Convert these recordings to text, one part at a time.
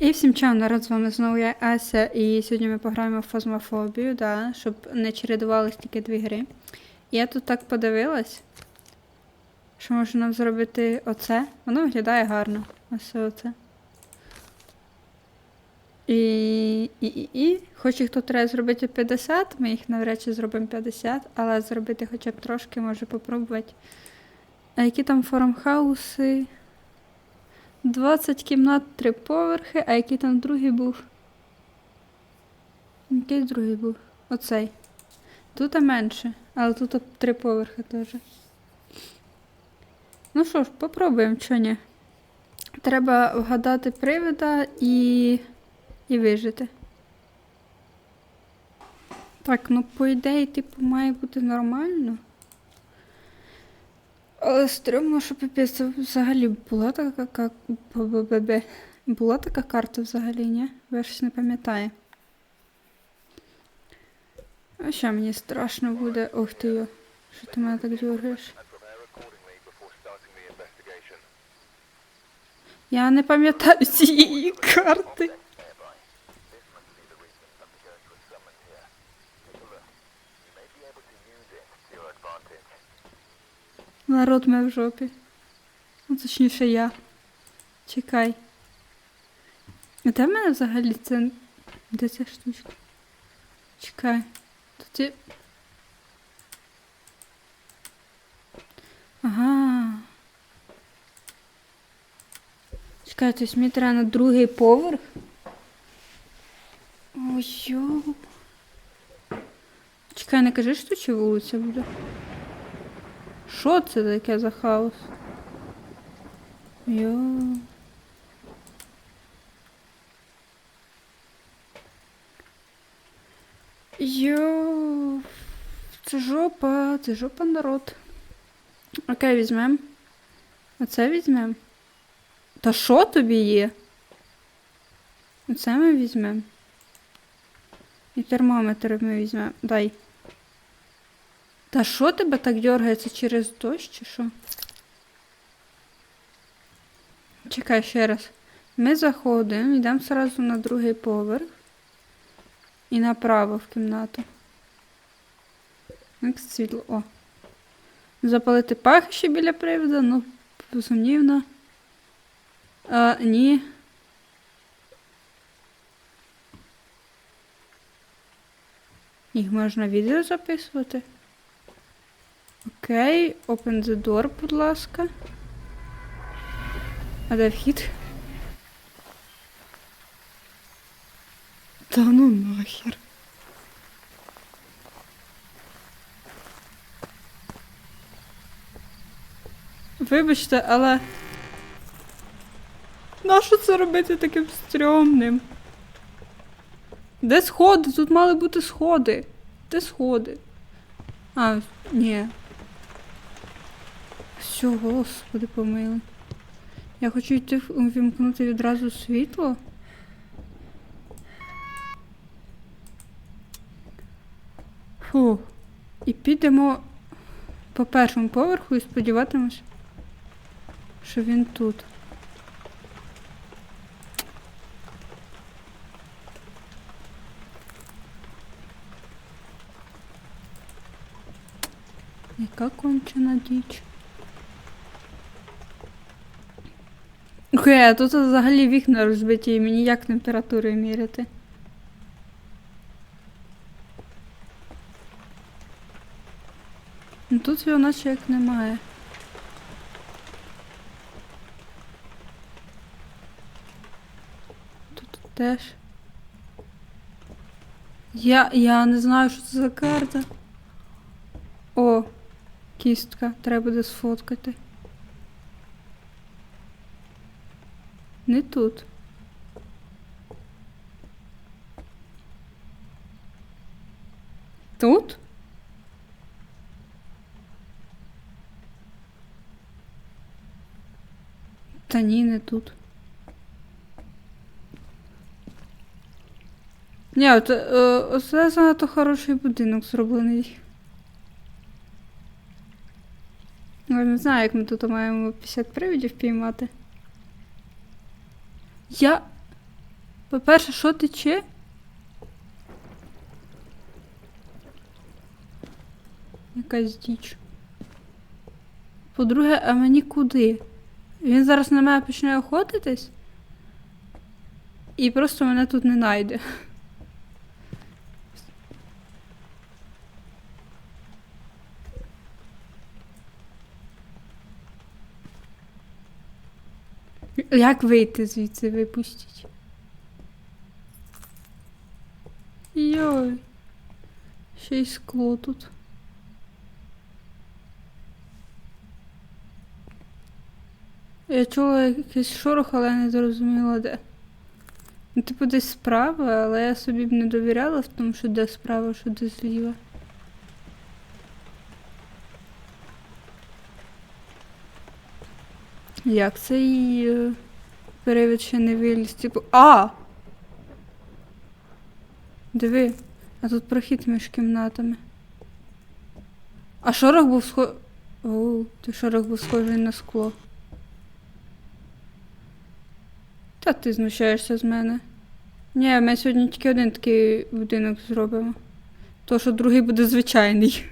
І всім чао, народ, з вами знову я Ася, і сьогодні ми пограємо в фазмофобію, да, щоб не чередувались тільки дві гри. Я тут так подивилась, що можна нам зробити оце. Воно виглядає гарно. Ось оце. І, і, і, і. Хоч їх тут треба зробити 50, ми їх навряд чи зробимо 50, але зробити хоча б трошки, може попробувати. А які там фармхауси? 20 кімнат, 3 поверхи, а який там другий був? Який другий був? Оцей. Тут менше, але тут 3 поверхи теж. Ну що ж, попробуємо, що ні. Треба вгадати привида і. і вижити. Так, ну по ідеї, типу, має бути нормально. Але стрьомно, що пипець, це взагалі була така ка- б-б-б-б. Була така карта взагалі, ні? Я щось не пам'ятаю. А що мені страшно буде? Ох ти йо. Що ти мене так дергаєш? Я не пам'ятаю цієї карти. Народ ми в жопі. Ну, точніше я. Чекай. А де в мене взагалі це. Де ця штучка? Чекай. Тут є... Ага. Чекай, тобто мені треба на другий поверх. Ой. Чекай, не кажи, що ще вулиця буде. Що це таке за хаос? Йо. Йо. Це жопа, це жопа народ. Окей, візьмем. Оце візьмем. Та що тобі є? Оце ми візьмем. І термометр ми візьмемо. Дай. Та що тебе так дергається через дощ чи що? Чекай ще раз. Ми заходимо, йдемо одразу на другий поверх і направо в кімнату. Як світло. О. Запалити пахощі біля приводу, ну, сумнівно. А, ні. Їх можна відео записувати. Окей, open the door, будь ласка. А де вхід? Та ну нахер. Вибачте, але. Нащо це робити таким стрьомним? Де сходи? Тут мали бути сходи. Де сходи? А, ні. Все, господи, помили. Я хочу йти в- увімкнути відразу світло. Фу. І підемо по першому поверху і сподіватимось, що він тут. Яка кончена діч. Окей, а тут взагалі вікна розбиті, і мені як температурою міряти. Ну тут його наче як немає. Тут теж. Я, я не знаю, що це за карта. О, кістка. Треба буде сфоткати. Не тут. Тут? Та ні, не тут. Ні, от, е, оце занадто хороший будинок зроблений. Я не знаю, як ми тут маємо 50 привидів піймати. Я. По-перше, що тече? Якась діч. По-друге, а мені куди? Він зараз на мене почне охотитись? І просто мене тут не знайде. Як вийти звідси випустіть? Йой. Ще й скло тут. Я чула якийсь шорох, але не зрозуміла де. Ну, типу, десь справа, але я собі б не довіряла в тому, що де справа, що де зліва. Як цей е, привід ще не виліз? Типу. А! Диви, а тут прохід між кімнатами. А шорох був схо. Оу, той шорох був схожий на скло. Та ти знущаєшся з мене. Ні, ми сьогодні тільки один такий будинок зробимо. То, що другий буде звичайний.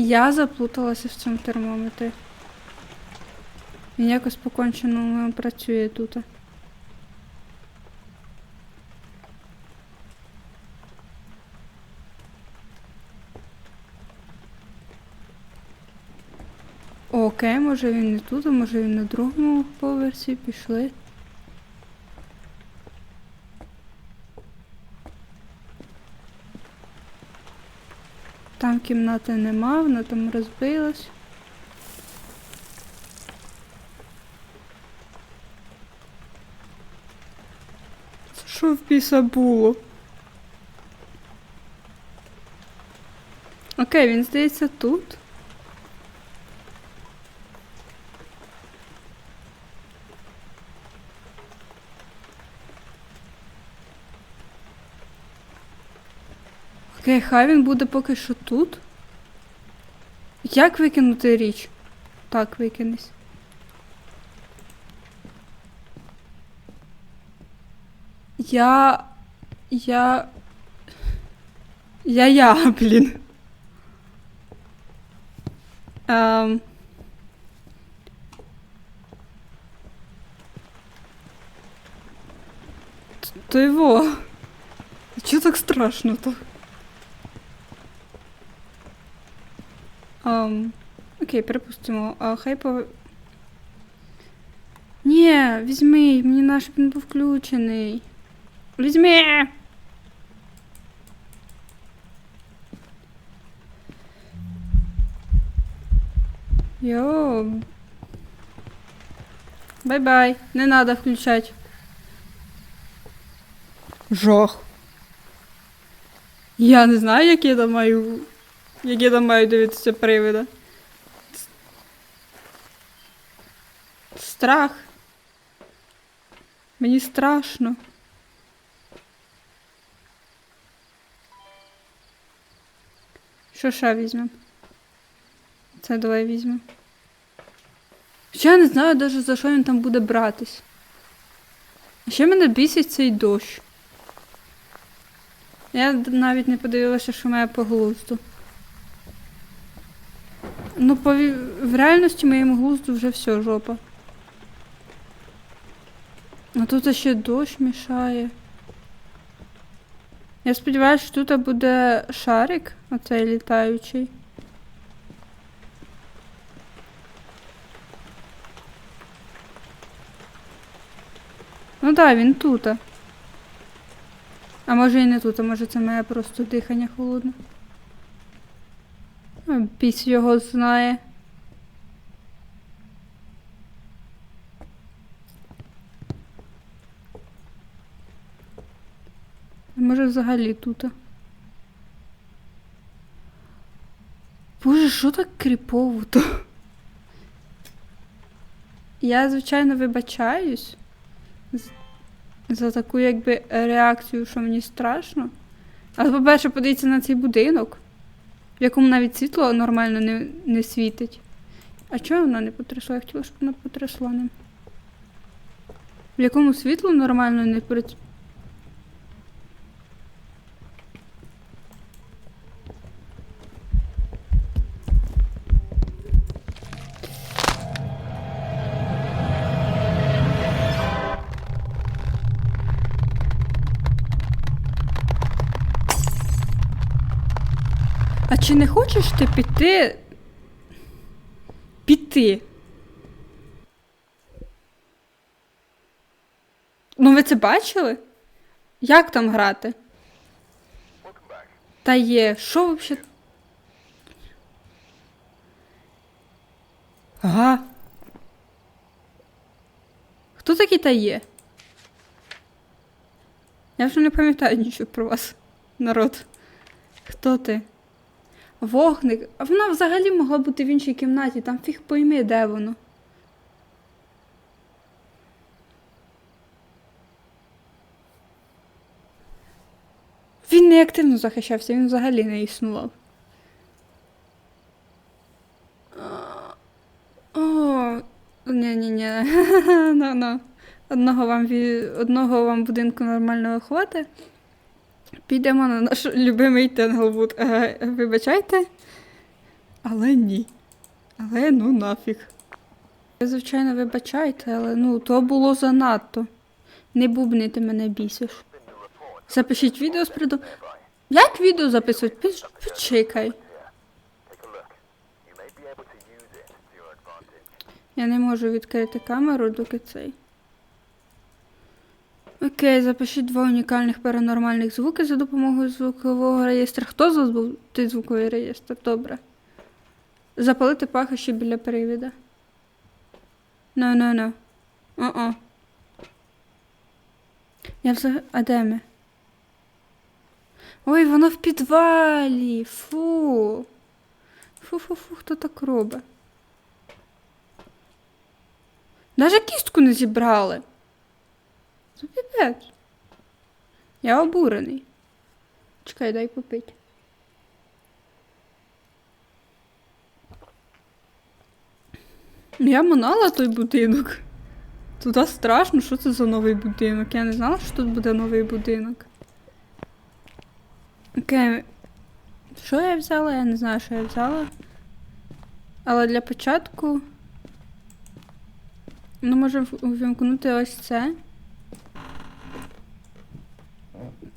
Я заплуталася в цьому термометрі. Він якось по-конченому працює тут. Окей, може він не тут, а може він на другому поверсі пішли. Там кімнати нема, вона там розбилась. Це що в піса було? Окей, він здається тут. Окей, хай він буде поки що тут. Як викинути річ? Так, викинись. Я. Я. Я я, блін. Ем. То його. Чого так страшно-то? Ам, окей, припустимо. А хай по. Ні, візьми, мені наш щоб він був включений. Візьми! Йо. Бай-бай. Не надо включать. Жах. Я не знаю, як я там маю як я там маю дивитися привида. Страх. Мені страшно. Що ще візьмемо? Це давай візьмемо. Ще я не знаю навіть за що він там буде братись. Ще мене бісить цей дощ. Я навіть не подивилася, що має по глузду. Ну, по, в реальності моєму глузду вже все, жопа. А тут ще дощ мішає. Я сподіваюся, що тут буде шарик, оцей літаючий. Ну так, він тут. А може і не тут, а може це моє просто дихання холодне. А, Біс його знає. Може взагалі тут. Боже, що так кріпово то? Я, звичайно, вибачаюсь за таку якби реакцію, що мені страшно. Але, по-перше, подивіться на цей будинок. В якому навіть світло нормально не, не світить. А чого вона не потрясла? Я хотіла, щоб вона потрясла ним. В якому світло нормально не чи не хочеш ти піти? Піти? Ну, ви це бачили? Як там грати? Та є, що взагалі? Ага. Хто такий та є? Я вже не пам'ятаю нічого про вас, народ. Хто ти? Вогник. А вона взагалі могла бути в іншій кімнаті, там фіг пойми, де воно. Він не активно захищався, він взагалі не існував. О, ні-ні-ні. Ну, ну. Одного вам, одного вам будинку нормального хватить. Підемо на наш любимий Тенглвуд. Е, вибачайте. Але ні. Але ну нафіг. Ви, звичайно, вибачайте, але ну, то було занадто. Не бубнити мене бісиш. Запишіть відео з приду. Як відео записувати? Почекай. Я не можу відкрити камеру, доки цей. Окей, запишіть два унікальних паранормальних звуки за допомогою звукового реєстру. Хто забув той звуковий реєстр? Добре. Запалити пахощі біля привіда. Ну, ну, ну. О-о. Я взагалі. А де ми? Ой, воно в підвалі. Фу. Фу-фу-фу, хто так робить? Даже кістку не зібрали. Це. Я обурений. Чекай, дай попить. Я манала той будинок. Туди страшно, що це за новий будинок. Я не знала, що тут буде новий будинок. Окей. Що я взяла? Я не знаю, що я взяла. Але для початку. Ну, можемо увімкнути ось це.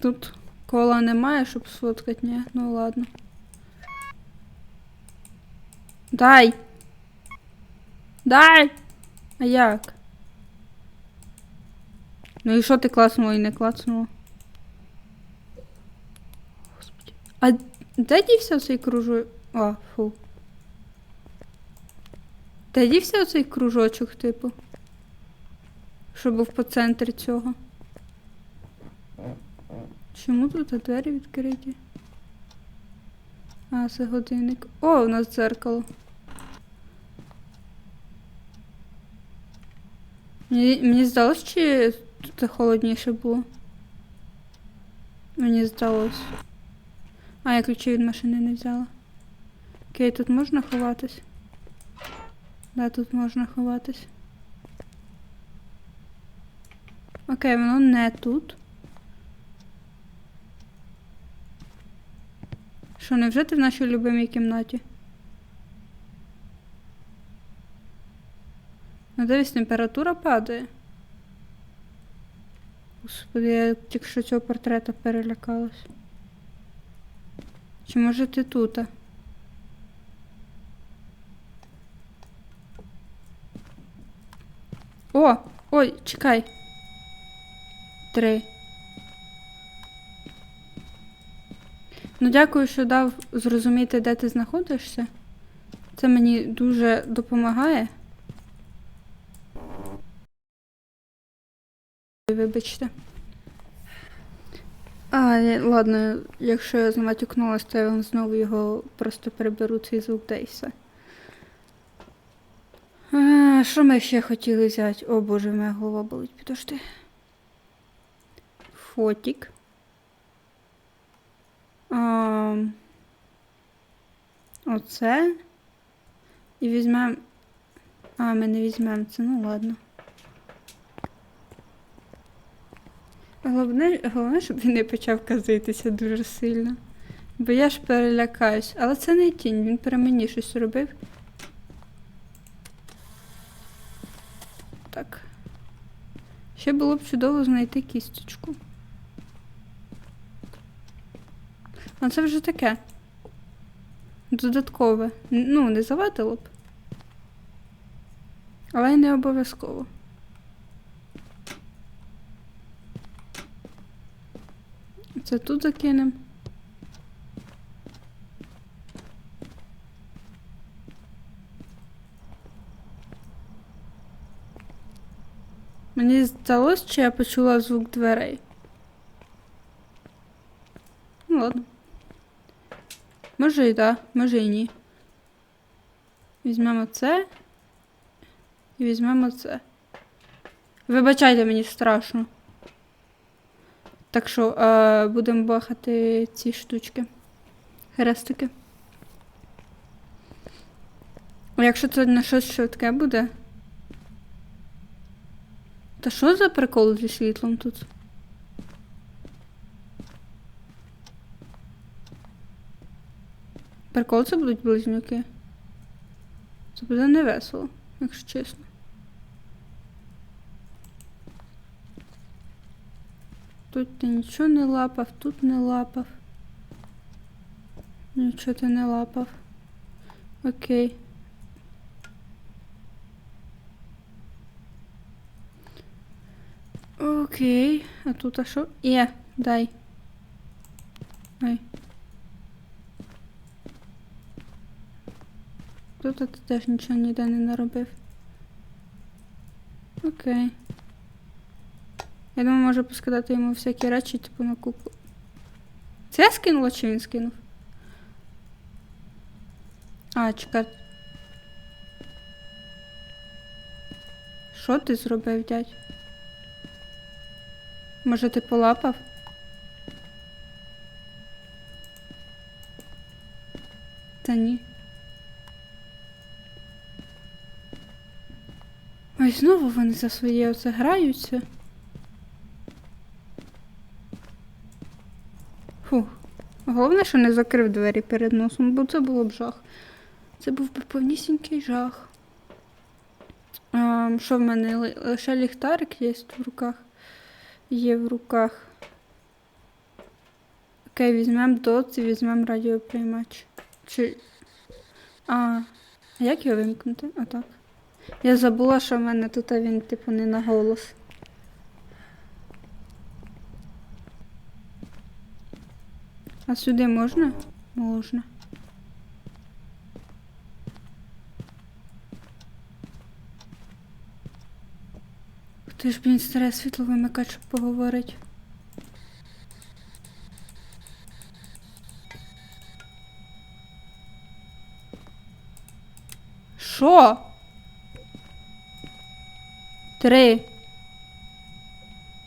Тут кола немає, щоб сфоткати, ні. Ну ладно. Дай! Дай! А як? Ну і що ти клацнула і не клацнула? Господи. А де дівся цей кружок? А, фу. Де дівся оцей кружочок, типу? Що був по центрі цього? Чому тут двері відкриті? А, це годинник. О, у нас дзеркало. Мені, мені здалось, чи тут холодніше було? Мені здалось. А, я ключі від машини не взяла. Окей, тут можна ховатись? Да, тут можна ховатись. Окей, воно не тут. Що, невже ти в нашій любимій кімнаті? Ну, дивись, температура падає. Господи, я тільки що цього портрета перелякалась. Чи може ти тут? О! Ой, чекай. Три. Ну, дякую, що дав зрозуміти, де ти знаходишся. Це мені дуже допомагає. Вибачте. А, ладно, якщо я заматюкнулась, то я вам знову його просто переберу цей звук та що ми ще хотіли взяти? О боже, моя голова болить, підожди. Фотік. Оце. І візьмемо. А, ми не візьмемо це, ну ладно. Головне, головне, щоб він не почав казитися дуже сильно. Бо я ж перелякаюсь. Але це не тінь, він при мені щось робив. Так. Ще було б чудово знайти кісточку. А це вже таке. Додаткове. Ну, не завадило б. Але й не обов'язково. Це тут закинемо. Мені здалося, чи я почула звук дверей. Ну ладно. Може і так, може і ні. Візьмемо це. І візьмемо це. Вибачайте, мені страшно. Так що е, будемо бахати ці штучки. Хрестики. Якщо це на щось швидке буде. Та що за прикол зі світлом тут? Прикол це будуть близнюки. Це буде невесело, якщо чесно. Тут ти нічого не лапав, тут не лапав. Нічого ти не лапав. Окей. Окей. А тут а що? Є, дай. Ой. Тут ти теж нічого ніде не наробив. Окей. Я думаю, може поскидати йому всякі речі, типу на купу. Це я скинула чи він скинув? А, чекай. Що ти зробив, дядь? Може, ти полапав? Та ні. Ой, знову вони за своє оце граються. Фух. Головне, що не закрив двері перед носом, бо це було б жах. Це був би повнісінький жах. А, що в мене? Лише ліхтарик є в руках. Є в руках. Окей, візьмемо дот і візьмемо радіоприймач. Чи. А, як його вимкнути? А так. Я забула, що в мене тут він, типу, не на голос. А сюди можна? Можна. Хто ж, блін, старе світло вимикати, щоб поговорить. Що? Три.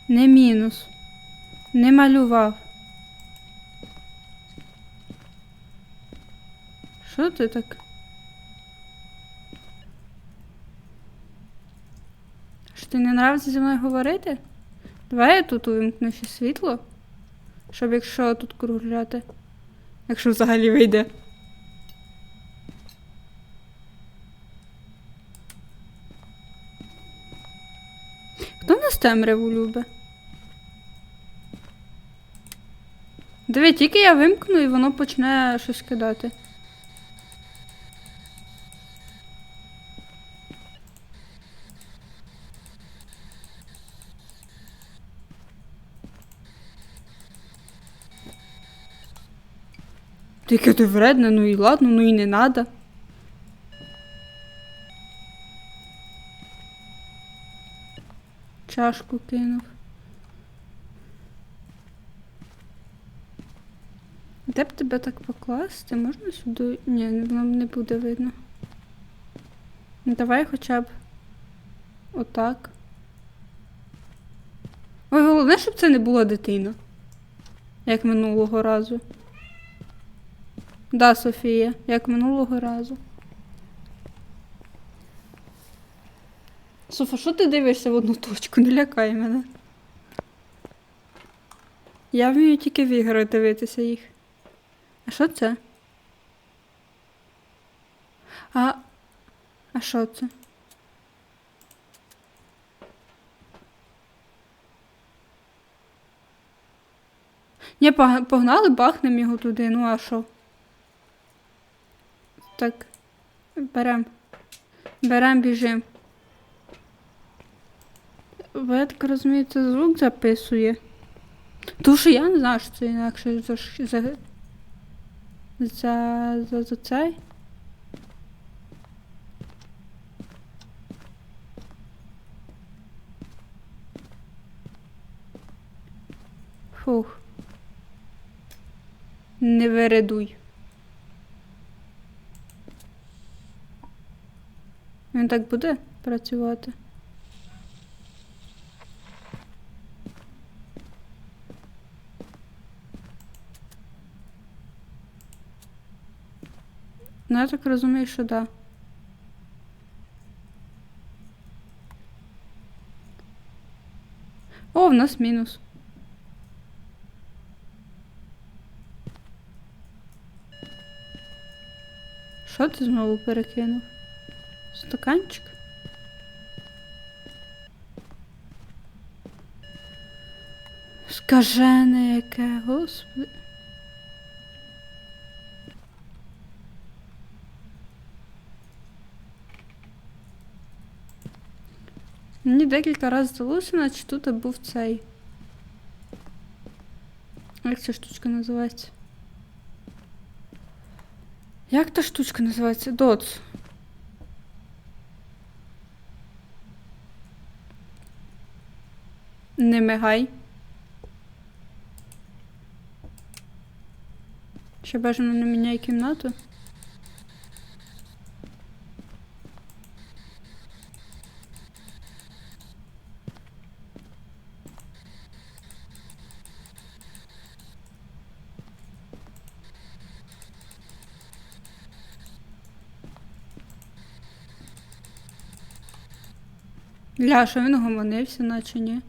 Не мінус. Не малював. Що ти так? Що ти не нравиться зі мною говорити? Давай я тут увімкну ще світло. Щоб якщо тут кружляти. Якщо взагалі вийде. Нас темряву любить? Диви, тільки я вимкну і воно почне щось кидати. Таке ти вредне, ну і ладно, ну і не надо. Чашку кинув. Де б тебе так покласти? Можна сюди? Ні, воно не буде видно. Ну, Давай хоча б отак. Ой, головне, щоб це не була дитина. Як минулого разу. Да, Софія, як минулого разу. Софа, що ти дивишся в одну точку? Не лякай мене. Я вмію тільки в ігри дивитися їх. А що це? А. А що це? Ні, погнали, бахнемо його туди, ну а що? Так. Берем. Берем, біжим. Бо я так розумію, звук записує. Тому що я не знаю, що це інакше за, за, за, за, за цей. Фух. Не вередуй. Він так буде працювати? Ну, я так розумію, що да. О, в нас мінус. Що ти знову перекинув? Стаканчик? Скажене яке, господи. Декілька разів здалося, наче тут був цей. Як ця штучка називається? Як та штучка називається? Доц. Не мигай. Ще бажано не міняй кімнату. Ля, що він гомонився, наче ні.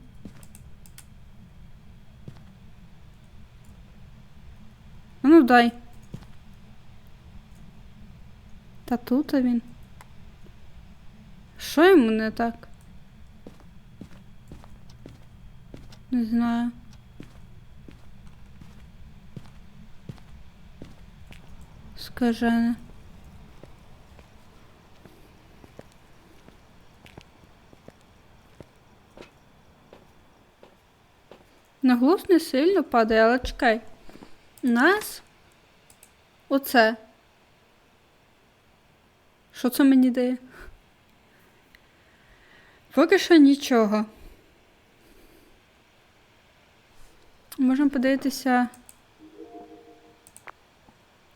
А Ну дай. Та тут він. Що йому не так? Не знаю. Скажене. Наголос не сильно падає, але чекай. Нас оце. Що це мені дає? Поки що нічого. Можемо подивитися.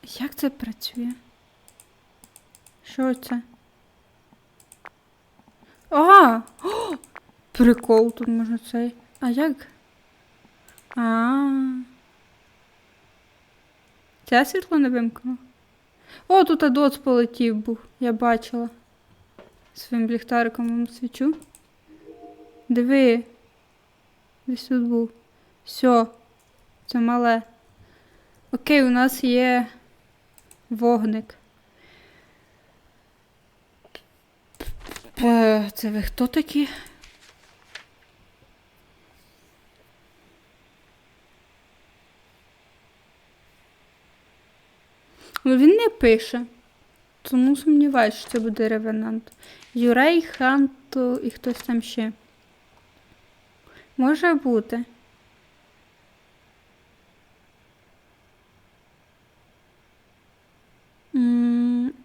Як це працює? Що це? А! О! Прикол, тут можна цей. А як? А. Це світло не вимкнуло? О, тут Адоц полетів був, я бачила. Своїм ліхтариком вам свічу. Диви. Десь тут був. Все. Це мале. Окей, у нас є вогник. Е, Це ви хто такі? Ну, він не пише. Тому сумніваюся, що це буде ревенант. Юрей, Ханто і хтось там ще. Може бути.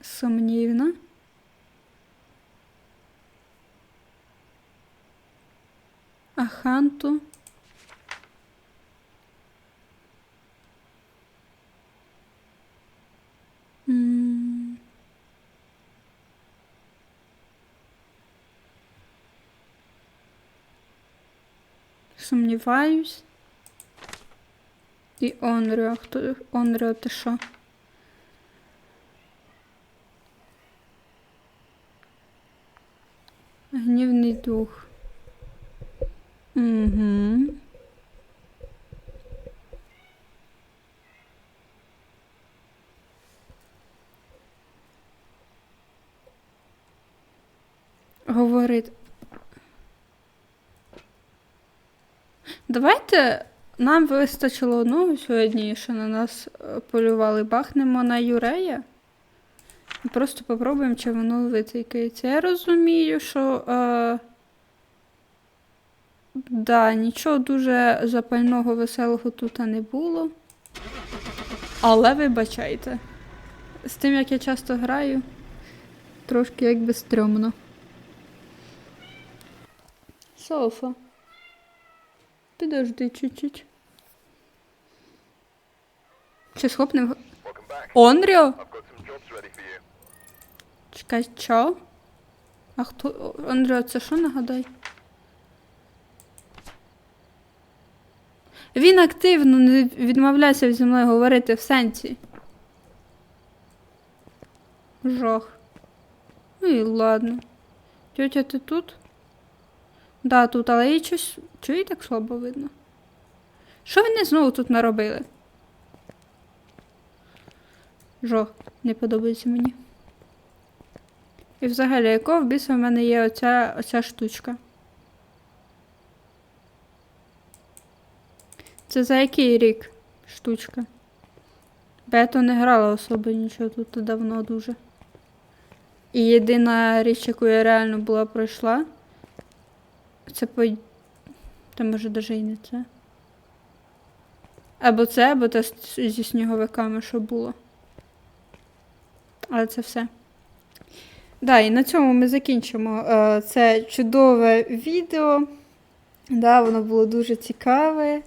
Сумнівно. А Ханту. сумніваюсь. І Онріо. Хто Онріо ти що? Гнівний дух. Угу. Давайте нам вистачило одного сьогодні, що на нас е, полювали. Бахнемо на Юрея. Просто попробуємо, чи воно витикається. Я розумію, що. Е... Да, нічого дуже запального, веселого тут не було. Але вибачайте. З тим, як я часто граю, трошки якби стрьомно. Софа. Підожди чуть-чуть. Чи схопнем? Онріо? Чекай, що? А хто. Онріо, це що нагадай? Він активно не відмовляється зі мною говорити в сенсі. Жах. Ну і ладно. Тьотя, ти тут? Да, тут, але її щось. Чого її так слабо видно? Що вони знову тут наробили? Жах, не подобається мені. І взагалі, якого в біса в мене є оця, оця штучка? Це за який рік штучка? Бо не грала особо нічого тут давно дуже. І єдина річ, яку я реально була пройшла, це по. Та може даже і не це. Або це, або те зі сніговиками, що було. Але це все. Да, і на цьому ми закінчимо е, це чудове відео. Да, воно було дуже цікаве.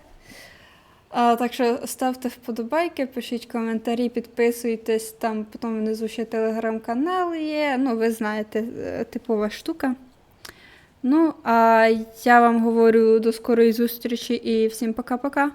А, так що ставте вподобайки, пишіть коментарі, підписуйтесь. Там потім внизу ще телеграм-канал є. Ну, ви знаєте, е, типова штука. Ну, а я вам говорю до скорої зустрічі і всім пока-пока.